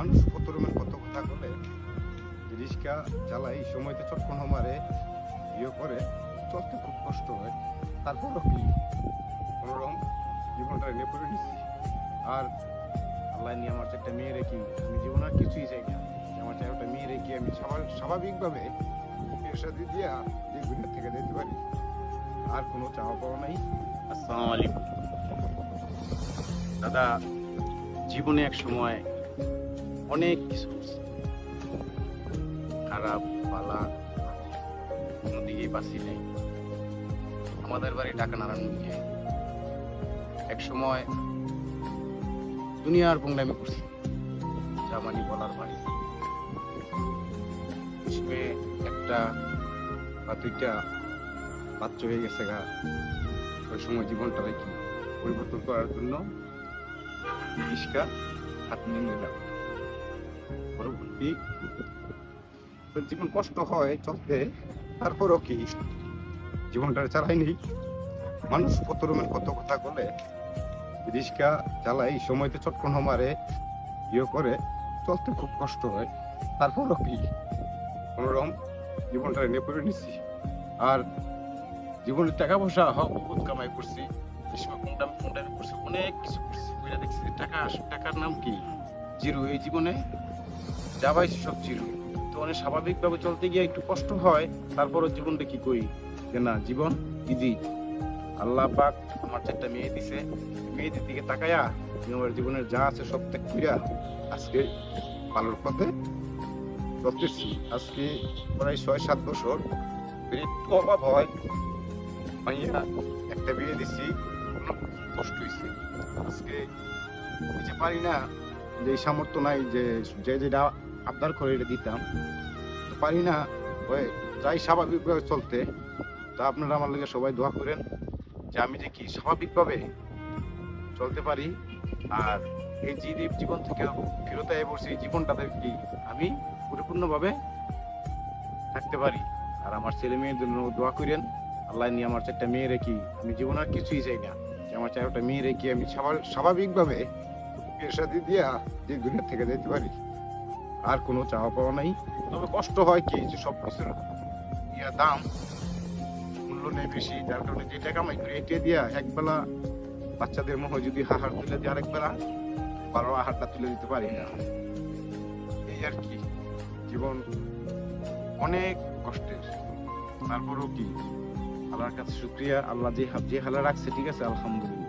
মানুষ কত রকমের কত কথা বলে রিক্সা চালাই এই সময়তে চটকন মারে ইয়ে করে, চলতে খুব কষ্ট হয়। তারপরও কি? কোনোরকম জীবনটা নিয়ে পড়ে নিচ্ছি আর আল্লাহ নিয়ে আমার চারটা মেয়ে রেখি আমি জীবন আর কিছুই চাই না। আমার চাই একটা মেয়ে রেখে আমি স্বাভাবিক- স্বাভাবিকভাবে এর সাথে দিয়া যে দুনিয়া থেকে যেতে পারি। আর কোনো চাওয়া পাওয়া নাই। আসসালামু আলাইকুম। দাদা, জীবনে এক সময় অনেক কিছু খারাপ পালা কোনো দিকেই বাঁচি নাই। আমাদের বাড়ি টাকা নারায়ণ গিয়ে এক সময় দুনিয়ার পোংলামি করছি জামানি বলার বাড়ি। একটা বা দুইটা বাচ্চা হয়ে গেছে গা। ওই সময় জীবনটা কি পরিবর্তন করার জন্য রিক্সা হাত নিয়ে নিলাম। পরবর্তী জীবন কষ্ট হয় চলতে তারপরও কি? জীবনটা চালাইনি। মানুষ কত রকমের কত কথা বলে, রিক্সা চালাই, সময়তে চটকন মারে ইয়ে করে, চলতে খুব কষ্ট হয়, তারপরও কি? কোনোরকম জীবনটা নিয়ে পড়ে নিচ্ছি আর জীবনের টাকা পয়সা হক, বহুত কামাই করছি কোনটা কোনটা করছি, অনেক কিছু করছি। দেখছি টাকা, টাকার নাম কি? জিরো এই জীবনে। যা পাইছি সব জিরো তো অনেক স্বাভাবিকভাবে চলতে গিয়ে একটু কষ্ট হয়, তারপরও জীবনটা কি করি? যে না, জীবন ইজি আল্লাহ পাক আমার চারটা মেয়ে দিছে। মেয়েদের দিকে আমি আমার জীবনের যা আছে সব ত্যাগ করিয়া আজকে ভালোর পথে চলতেছি আজকে প্রায় ছয়, সাত বছর একটু অভাব হয়। একটা বিয়ে দিছি কষ্ট হয়েছে আজকে যে পারি না যে সামর্থ্য নাই যে যে যেটা আবদার করে এটা দিতাম। পারি না, ওই যাই স্বাভাবিকভাবে চলতে, তা আপনারা আমার লাগে সবাই দোয়া করেন যে আমি যে কি স্বাভাবিকভাবে চলতে পারি, আর এই জীব জীবন থেকে ফেরত আয় এই জীবনটাতে কি আমি পরিপূর্ণভাবে থাকতে পারি? আর আমার ছেলে মেয়ের জন্য দোয়া করেন, আল্লাহ নিয়ে আমার চারটা মেয়ে রেখি, আমি জীবন আর কিছুই চাই না। যে আমার চারটা মেয়ে রেখে আমি স্বাভা- স্বাভাবিকভাবে সাথে দিয়া যে দুনিয়া থেকে যেতে পারি। আর কোনো চাওয়া পাওয়া নাই। তবে কষ্ট হয় কি, যে সব কিছুর ইয়া দাম, মূল্য নেই বেশি, যার কারণে যে টাকা করি এটা দিয়া একবেলা বাচ্চাদের মুখে যদি হাহার তুলে দিয়ে আরেকবেলা ভালো আহারটা তুলে দিতে পারি না। এই আর কি, জীবন অনেক কষ্টের। তারপরেও কি, আল্লাহর কাছে শুক্রিয়া, আল্লাহ যে যে হালে রাখছে, ঠিক আছে, আলহামদুলিল্লাহ।